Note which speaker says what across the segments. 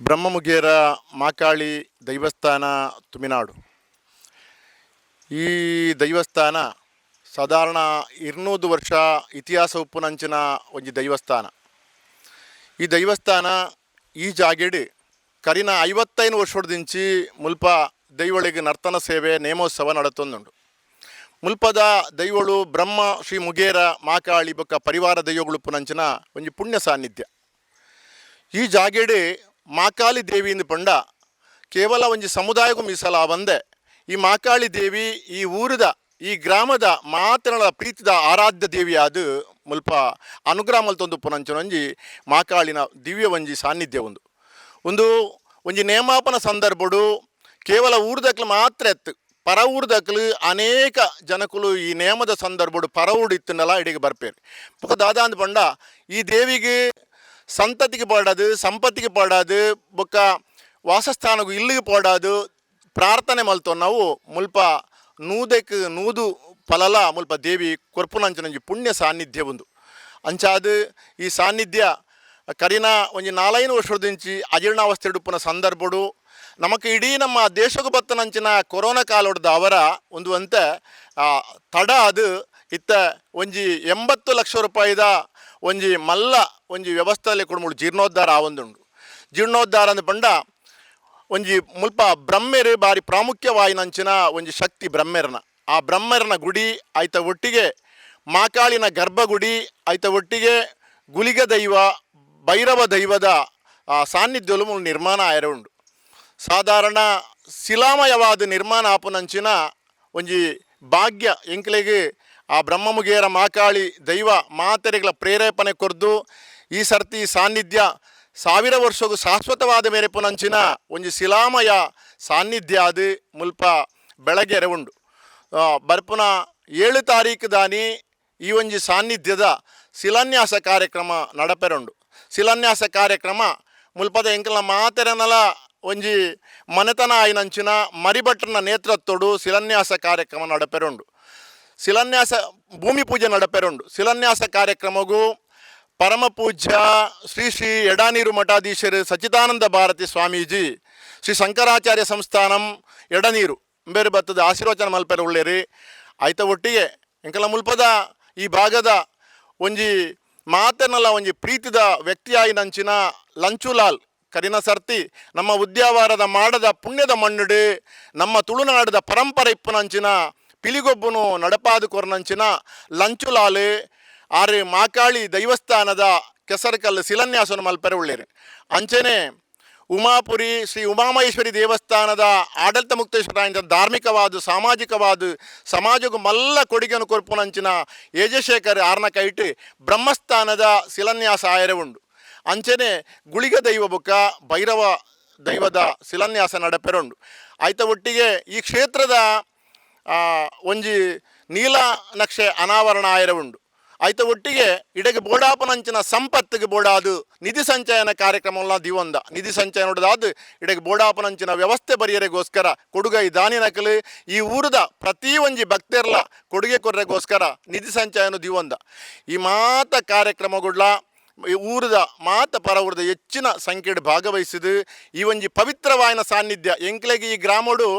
Speaker 1: ಬ್ರಹ್ಮಮುಗೇರ ಮಾಕಾಳಿ ದೈವಸ್ಥಾನ ತುಮಿನಾಡು. ಈ ದೈವಸ್ಥಾನ ಸಾಧಾರಣ ಇರ್ನೂದು ವರ್ಷ ಇತಿಹಾಸ ಉಪ್ಪುನಂಚಿನ ಒಂದು ದೈವಸ್ಥಾನ. ಈ ದೈವಸ್ಥಾನ ಈ ಜಾಗೆಡ್ ಕರಿನ ಐವತ್ತೈದು ವರ್ಷದಿಂಚಿ ಮುಲ್ಪ ದೈವಳಿಗೆ ನರ್ತನ ಸೇವೆ, ನೇಮೋತ್ಸವ ನಡತೊಂದುಂಡು ಮುಲ್ಪದ ದೈವಳು ಬ್ರಹ್ಮ ಶ್ರೀ ಮುಗೇರ ಮಾಕಾಳಿ ಬೊಕ್ಕ ಪರಿವಾರ ದೈವಗಳು ಪುನಂಚಿನ ಒಂದು ಪುಣ್ಯ ಸಾನ್ನಿಧ್ಯ. ಈ ಜಾಗೆಡೆ ಮಾಕಾಳಿ ದೇವಿಯಿಂದ ಪಂಡ. ಕೇವಲ ಒಂಜಿ ಸಮುದಾಯಕ್ಕೂ ಮೀಸಲಾವಂದೆ ಈ ಮಾಕಾಳಿ ದೇವಿ ಈ ಊರದ, ಈ ಗ್ರಾಮದ ಮಾತನಾಡ ಪ್ರೀತಿದ ಆರಾಧ್ಯ ದೇವಿಯಾದ ಮುಲ್ಪ ಅನುಗ್ರಹ ಮಲ್ತೊಂದು ಪುನಂಚನ ಒಂಜಿ ಮಾಕಾಳಿನ ದಿವ್ಯ ಒಂಜಿ ಸಾನ್ನಿಧ್ಯ ಒಂದು. ಒಂದು ಒಂಜಿ ನೇಮಾಪನ ಸಂದರ್ಭಡು ಕೇವಲ ಊರ್ದಕ್ಲು ಮಾತ್ರ ಎತ್ತು ಪರ ಊರ್ದಕ್ಲು ಅನೇಕ ಜನಕುಲು ಈ ನೇಮದ ಸಂದರ್ಭಡು ಪರ ಊರು ಇತ್ತನಲ್ಲ ಇಡಿಗೆ ಬರ್ಪೇರು. ಪಕ್ಕ ದಾದ ಅಂದ್ ಪಂಡ, ಈ ದೇವಿಗೆ ಸಂತತಿಗೆ ಪಾಡೋದು, ಸಂಪತ್ತಿಗೆ ಪಾಡೋದು, ಬೊಕ್ಕ ವಾಸಸ್ಥಾನಗೂ ಇಲ್ಲಿಗೆ ಪಾಡೋದು, ಪ್ರಾರ್ಥನೆ ಮಲ್ತೋ ನಾವು ಮುಲ್ಪ ನೂದೆಕ್ ನೂದು ಫಲಲ ಮುಲ್ಪ ದೇವಿ ಕೊರ್ಪುನಂಚನಂಜಿ ಪುಣ್ಯ ಸಾನ್ನಿಧ್ಯ ಒಂದು ಅಂಚಾದು ಈ ಸಾನ್ನಿಧ್ಯ ಕರಿನ ಒಂಜಿ ನಾಲೈನು ವರ್ಷದಿಂಚಿ ಅಜೀರ್ಣಾವಸ್ಥೆ ಉಡುಪಿನ ಸಂದರ್ಭಡು. ನಮಗೆ ಇಡೀ ನಮ್ಮ ದೇಶಕ್ಕೆ ಬತ್ತನಂಚಿನ ಕೊರೋನಾ ಕಾಲೋಡ್ದ ಅವರ ಒಂದು ಅಂತ ತಡ ಅದು. ಇತ್ತ ಒಂಜಿ ಎಂಬತ್ತು ಲಕ್ಷ ರೂಪಾಯಿದ ಒಂಜಿ ಮಲ್ಲ, ಒಂಜಿ ವ್ಯವಸ್ಥೆಯಲ್ಲಿ ಕೊಡ್ಮುಡು ಜೀರ್ಣೋದ್ಧಾರ ಆವೊಂದುಂಡು ಜೀರ್ಣೋದ್ಧಾರ ಅಂದ ಪಂಡ ಒಂಜಿ ಮುಲ್ಪ ಬ್ರಹ್ಮೆರ್ ಬಾರಿ ಪ್ರಾಮುಖ್ಯವಾಯಿನಂಚಿನ ಒಂಜಿ ಶಕ್ತಿ ಬ್ರಹ್ಮೆರ್ನ. ಆ ಬ್ರಹ್ಮೆರ್ನ ಗುಡಿ ಆಯ್ತ ಒಟ್ಟಿಗೆ ಮಾಕಾಳಿನ ಗರ್ಭಗುಡಿ, ಆಯ್ತ ಒಟ್ಟಿಗೆ ಗುಲಿಗ ದೈವ, ಭೈರವ ದೈವದ ಮುಲ್ ನಿರ್ಮಾಣ ಆಯರ ಉಂಡು ಸಾಧಾರಣ ಶಿಲಾಮಯವಾದ ನಿರ್ಮಾಣ ಆಪುನಂಚಿನ ಒಂಜಿ ಭಾಗ್ಯ ಎಂಕ್ಲೆಗೆ ಆ ಬ್ರಹ್ಮಮುಗಿಯರ ಮಾಕಾಳಿ ದೈವ ಮಾತೆರೆಗಳ ಪ್ರೇರೇಪಣೆ ಕೊರದು ಈ ಸರ್ತಿ ಸಾನ್ನಿಧ್ಯ ಸಾವಿರ ವರ್ಷಗೂ ಶಾಶ್ವತವಾದ ಮೇರೆ ಪುನಂಚಿನ ಒಂಜಿ ಶಿಲಾಮಯ ಸಾನ್ನಿಧ್ಯ ಅದು ಮುಲ್ಪ ಬೆಳಗ್ಗೆ ಉಂಡು ಬರ್ಪುನ ಏಳು ತಾರೀಕು ದಾನಿ ಈ ಒಂಜಿ ಸಾನ್ನಿಧ್ಯದ ಶಿಲಾನ್ಯಾಸ ಕಾರ್ಯಕ್ರಮ ನಡಪೆರುಂಡು ಶಿಲಾನ್ಯಾಸ ಕಾರ್ಯಕ್ರಮ ಮುಲ್ಪದ ಎಂಕಲ ಮಾತೆರನಲ ಒಂಜಿ ಮನೆತನ ಆಯ್ನಂಚಿನ ಮರಿಭಟ್ರನ ನೇತೃತ್ವಡು ಶಿಲಾನ್ಯಾಸ ಕಾರ್ಯಕ್ರಮ ನಡಪೆರುಂಡು ಶಿಲಾನ್ಯಾಸ, ಭೂಮಿ ಪೂಜೆ ನಡಪೆರುಂಡು. ಶಿಲಾನ್ಯಾಸ ಕಾರ್ಯಕ್ರಮಗೂ ಪರಮ ಪೂಜ್ಯ ಶ್ರೀ ಶ್ರೀ ಎಡನೀರು ಮಠಾಧೀಶರು ಸಚ್ಚಿದಾನಂದ ಭಾರತಿ ಸ್ವಾಮೀಜಿ, ಶ್ರೀ ಶಂಕರಾಚಾರ್ಯ ಸಂಸ್ಥಾನಂ ಎಡನೀರು. ಬೇರೆ ಬತ್ತದ ಆಶೀರ್ವಚನ ಮಲ್ಪೆರ ಉಳ್ಳೇರಿ ಆಯ್ತ ಒಟ್ಟಿಗೆ ಎಂಕಲ ಮುಲ್ಪದ ಈ ಭಾಗದ ಒಂಜಿ ಮಾತನಲ್ಲ ಒಂಜಿ ಪ್ರೀತಿದ ವ್ಯಕ್ತಿಯಾಯಿನಂಚಿನ ಲಂಚುಲಾಲ್ ಕರಿನ ಸರ್ತಿ ನಮ್ಮ ಉದ್ಯಾವಾರದ ಮಾಡದ ಪುಣ್ಯದ ಮಣ್ಣುಡು, ನಮ್ಮ ತುಳುನಾಡದ ಪರಂಪರೆ ಇಪ್ಪುನಂಚಿನ ಪಿಲಿಗೊಬ್ಬನು ನಡಪಾದು ಕೊರನಂಚಿನ ಲಂಚುಲಾಲ್ ಆರೆ ಮಾಕಾಳಿ ದೈವಸ್ಥಾನದ ಕೆಸರಕಲ್ಲು ಶಿಲನ್ಯಾಸನ ಮಲ್ಪೆರೆ ಉಳ್ಳೇರಿ ಅಂಚನೆ ಉಮಾಪುರಿ ಶ್ರೀ ಉಮಾಮಹೇಶ್ವರಿ ದೇವಸ್ಥಾನದ ಆಡಳಿತ ಮುಕ್ತೇಶ್ವರ ಧಾರ್ಮಿಕವಾದ, ಸಾಮಾಜಿಕವಾದ, ಸಮಾಜಕ್ಕೂ ಮಲ್ಲ ಕೊಡುಗೆಯನ್ನು ಕೊರ್ಪುನಂಚಿನ ಯಜಶೇಖರ್ ಆರ್ನ ಕೈಟ್ ಬ್ರಹ್ಮಸ್ಥಾನದ ಶಿಲಾನ್ಯಾಸ ಆಯರೆ ಉಂಡು ಅಂಚನೆ ಗುಳಿಗ ದೈವ ಬುಕ್ಕ ಭೈರವ ದೈವದ ಶಿಲಾನ್ಯಾಸ ನಡಪೆರುಂಡು ಆಯ್ತ ಒಟ್ಟಿಗೆ ಈ ಕ್ಷೇತ್ರದ ಒಂಜಿ ನೀಲ ನಕ್ಷೆ ಅನಾವರಣ ಆಯರ ಉಂಡು ಐತ ಒಟ್ಟಿಗೆ ಇಡಗೆ ಬೋಡಾಪನಂಚಿನ ಸಂಪತ್ತಿಗೆ ಬೋಡಾದು ನಿಧಿ ಸಂಚಯನ ಕಾರ್ಯಕ್ರಮಲ್ಲ ದಿವಂದ. ನಿಧಿ ಸಂಚಯನ ನೋಡದಾದು ಇಡಗೆ ಬೋಡಾಪನಂಚಿನ ವ್ಯವಸ್ಥೆ ಬರೆಯರೆಗೋಸ್ಕರ ಕೊಡುಗೈ ದಾನಿ ನಕಲು ಈ ಊರದ ಪ್ರತಿ ಒಂಜಿ ಭಕ್ತರ್ಲ ಕೊಡುಗೆ ಕೊರ್ರೆಗೋಸ್ಕರ ನಿಧಿ ಸಂಚಯನ ದಿವಂದ. ಈ ಮಾತ ಕಾರ್ಯಕ್ರಮಗುಡ್ಲ ಈ ಊರದ ಮಾತ ಪರ ಊರದ ಹೆಚ್ಚಿನ ಸಂಖ್ಯೆಡ್ ಭಾಗವಹಿಸಿದು ಈ ಒಂಜಿ ಪವಿತ್ರವಾಯಿನ ಸಾನ್ನಿಧ್ಯ. ಎಂಕ್ಲೆಗೆ ಈ ಗ್ರಾಮಡು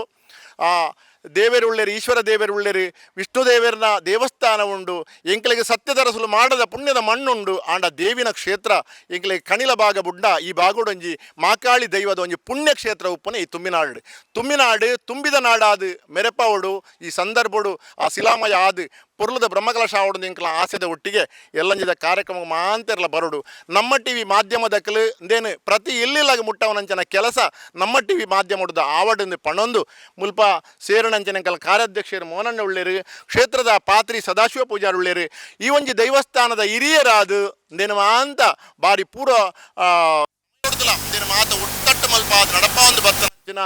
Speaker 1: ಆ ದೇವೇರು ಉಳ್ಳೇರಿ ಈಶ್ವರ ದೇವೇರು ಉಳ್ಳೇರಿ ವಿಷ್ಣು ದೇವರನ ದೇವಸ್ಥಾನ ಉಂಡು ಎಂಕ್ಲೆಗೆ ಸತ್ಯದರಸಲು ಮಾಡದ ಪುಣ್ಯದ ಮಣ್ಣುಂಡು, ಆಂಡ ದೇವಿನ ಕ್ಷೇತ್ರ, ಎಂಕಲಿಗೆ ಕಣಿಲ ಭಾಗ ಬುಡ್ಡ, ಈ ಬಾಗುಡೊಂಜಿ ಮಾಕಾಳಿ ದೈವದ ಒಂಜಿ ಪುಣ್ಯ ಕ್ಷೇತ್ರ ಉಪ್ಪನೆ ಈ ತುಂಬಿನಾಡು. ತುಂಬಿನಾಡು, ತುಂಬಿದ ನಾಡಾದು ಮೆರೆಪವಡು, ಈ ಸಂದರ್ಭಡು ಆ ಶಿಲಾಮಯ ಆದು ಪೊರ್ಲದ ಇಂಕಲ ಆಸೆದ ಒಟ್ಟಿಗೆ ಎಲ್ಲಂಜಿದ ಕಾರ್ಯಕ್ರಮ ಮಾಂತಿರಲ ಬರಡು. ನಮ್ಮ ಟಿ ವಿ ಮಾಧ್ಯಮದಕ್ಕಲು ಇಂದೇನು ಪ್ರತಿ ಇಲ್ಲಿಲ್ಲಾಗಿ ಮುಟ್ಟವನಂಚನ ಕೆಲಸ ನಮ್ಮ ಟಿ ವಿ ಮಾಧ್ಯಮದ ಆವಡಿಂದು ಪಣೊಂದು. ಮುಲ್ಪ ಸೇರಣಂಚನಕಲ್ ಕಾರ್ಯಾಧ್ಯಕ್ಷರು ಮೋನಣ್ಣ ಉಳ್ಳೇರು, ಕ್ಷೇತ್ರದ ಪಾತ್ರಿ ಸದಾಶಿವ ಪೂಜಾರಿ ಉಳ್ಳೇರು, ಈ ಒಂಜಿ ದೈವಸ್ಥಾನದ ಹಿರಿಯರಾದು ದೇನು ಮಾಂತ ಬಾರಿ ಪೂರ ಮಾತ ಒಟ್ಟಟ್ಟು ಮಲ್ಪ ನಡಪ ಒಂದು ಬತ್ತನಂಚಿನ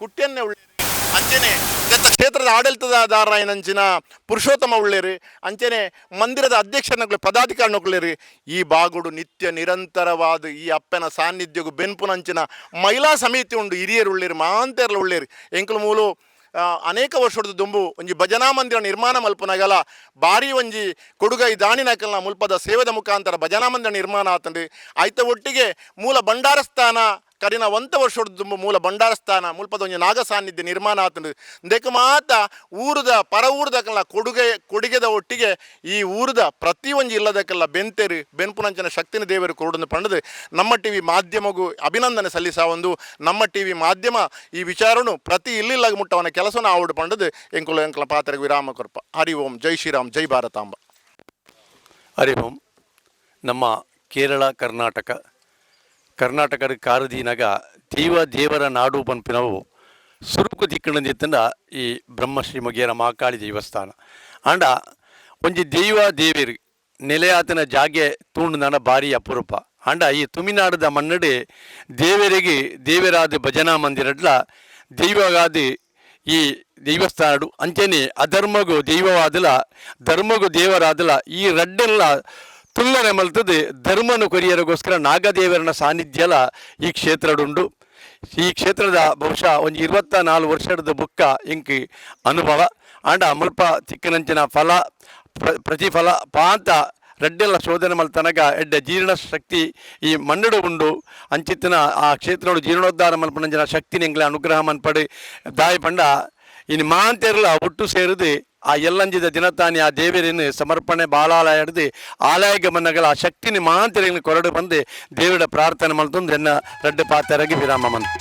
Speaker 1: ಕುಟ್ಟಿಯನ್ನೇ ಉಳ್ಳೇರು. ಅಂಚನೆ ದತ್ತ ಕ್ಷೇತ್ರದ ಆಡಳಿತದಾರ ಏನಂಚಿನ ಪುರುಷೋತ್ತಮ ಉಳ್ಳೇರಿ, ಅಂಚೆನೆ ಮಂದಿರದ ಅಧ್ಯಕ್ಷನಗಳು ಪದಾಧಿಕಾರಿನೊಳ್ಳೇರಿ ಈ ಬಾಗುಡು ನಿತ್ಯ ನಿರಂತರವಾದ ಈ ಅಪ್ಪನ ಸಾನ್ನಿಧ್ಯಗೂ ಬೆನ್ಪುನಂಚಿನ ಮಹಿಳಾ ಸಮಿತಿ ಉಂಡು ಹಿರಿಯರು ಉಳ್ಳೇರಿ ಮಾಂತೇರ್ಲ ಉಳ್ಳೇರಿ. ಎಂಕಲು ಮೂಲು ಅನೇಕ ವರ್ಷದ ದುಂಬು ಒಂಜಿ ಭಜನಾ ಮಂದಿರ ನಿರ್ಮಾಣ ಮಲ್ಪನಗಲ ಬಾರಿ ಒಂಜಿ ಕೊಡುಗೈ ದಾಣಿನಕಲ್ನ ಮುಲ್ಪದ ಸೇವೆದ ಮುಖಾಂತರ ಭಜನಾ ಮಂದಿರ ನಿರ್ಮಾಣ ಆತಂಡು ಆಯ್ತ ಒಟ್ಟಿಗೆ ಮೂಲ ಭಂಡಾರ ಕರಿನ ಒಂತ ವರ್ಷದ ಮೂಲ ಭಂಡಾರಸ್ಥಾನ ಮುಲ್ಪದ ಒಂಜಿ ನಾಗ ಸಾನ್ನಿಧ್ಯ ನಿರ್ಮಾಣ ಆತಂದು ಇಂದಕ್ಕೆ ಮಾತ ಊರದ, ಪರ ಊರದಕ್ಕೆಲ್ಲ ಕೊಡುಗೆ, ಕೊಡುಗೆದ ಒಟ್ಟಿಗೆ ಈ ಊರದ ಪ್ರತಿ ಒಂಜಿ ಇಲ್ಲದಕ್ಕೆಲ್ಲ ಬೆಂತೆರು, ಬೆನ್ಪುನಂಚನ ಶಕ್ತಿನ ದೇವರು ಕೊಡುದು ಪಂಡದು. ನಮ್ಮ ಟಿ ವಿ ಮಾಧ್ಯಮಗೂ ಅಭಿನಂದನೆ ಸಲ್ಲಿಸ ಒಂದು, ನಮ್ಮ ಟಿ ವಿ ಮಾಧ್ಯಮ ಈ ವಿಚಾರನು ಪ್ರತಿ ಇಲ್ಲಿಲ್ಲಾಗಿ ಮುಟ್ಟವನ ಕೆಲಸನ ಆವಡು ಪಂಡದು. ಎಂಕುಲ ಎಂಕಲ ಪಾತ್ರೆಗೆ ವಿರಾಮ ಕೊರ್ಪ. ಹರಿ ಓಂ, ಜೈ ಶ್ರೀರಾಮ್, ಜೈ ಭಾರತಾಂಬ.
Speaker 2: ಹರಿ ಓಂ. ನಮ್ಮ ಕೇರಳ, ಕರ್ನಾಟಕ ಕರ್ನಾಟಕದ ಕಾರದೀನಾಗ ದೇವ ದೇವರ ನಾಡು ಪಂಪಿನವು ಸುರುಕು ದಿಕ್ಕಣದಿತ್ತಂಡ ಈ ಬ್ರಹ್ಮಶ್ರೀ ಮೊಗೇರ ಮಾಕಾಳಿ ದೇವಸ್ಥಾನ. ಅಂಡ ಒಂಜಿ ದೈವ ದೇವೇರು ನೆಲೆಯಾತನ ಜಾಗೆ ತೂಂಡು ನನ್ನ ಭಾರಿ ಅಪರೂಪ. ಅಂಡ ಈ ತುಮಿನಾಡದ ಮನ್ನಡೆ ದೇವರಿಗೆ ದೇವರಾದ ಭಜನಾ ಮಂದಿರಡ್ಲ ದೈವಗಾದಿ ಈ ದೇವಸ್ಥಾನಡು ಅಂಚನೆ ಅಧರ್ಮಗು ದೈವವಾದಲ, ಧರ್ಮಗು ದೇವರಾದಲ ಈ ರಡ್ಡೆಲ್ಲ ತುಲ್ಲನೆ ಮಲ್ತದೆ ಧರ್ಮನು ಕೊರಿಯರಿಗೋಸ್ಕರ ನಾಗದೇವರನ ಸಾನ್ನಿಧ್ಯಲ ಈ ಕ್ಷೇತ್ರಡುಂಡು ಈ ಕ್ಷೇತ್ರದ ಬಹುಶಃ ಒಂದು ಇರುವತ್ತ ನಾಲ್ಕು ವರ್ಷದ ಬುಕ್ಕ ಇಂಕಿ ಅನುಭವ ಆಂಡ ಮುಲ್ಪ ಚಿಕ್ಕನಂಚಿನ ಫಲ ಪ್ರ- ಪ್ರತಿಫಲ ಪಾಂತ ರಡ್ಡೆಲ್ಲ ಶೋಧನೆ ಮಲ್ತನಗ ಎಡ್ಡೆ ಜೀರ್ಣ ಶಕ್ತಿ ಈ ಮಣ್ಣಡು ಉಂಡು ಅಂಚಿತ್ತಿನ ಆ ಕ್ಷೇತ್ರಡು ಜೀರ್ಣೋದ್ಧಾರ ಮಲ್ಪನಂಚಿನ ಶಕ್ತಿ ನಿಂಗ್ಲೆ ಅನುಗ್ರಹ ಮನ್ಪಡು ದಾಯಿ ಪಂಡ ಇನ್ನು ಮಾಂತೆರ್ಲ ಒಟ್ಟು ಸೇರಿದು ಆ ಎಲ್ಲಂಜಿದ ದಿನತಾನಿ ಆ ದೇವರಿನ ಸಮರ್ಪಣೆ ಬಾಲಾಲಯ ಹಿಡಿದು ಆಲಯ ಗಮನಗಳ ಆ ಶಕ್ತಿನಿ ಮಾಂತೆರಿಗೆ ಕೊರಡು ಬಂದು ದೇವರ ಪ್ರಾರ್ಥನೆ ಮಾಡ್ತಂದು ಎನ್ನ ರಡ್ಡೆ ಪಾತ್ರರಾಗಿ ವಿರಾಮ ಮಂತ್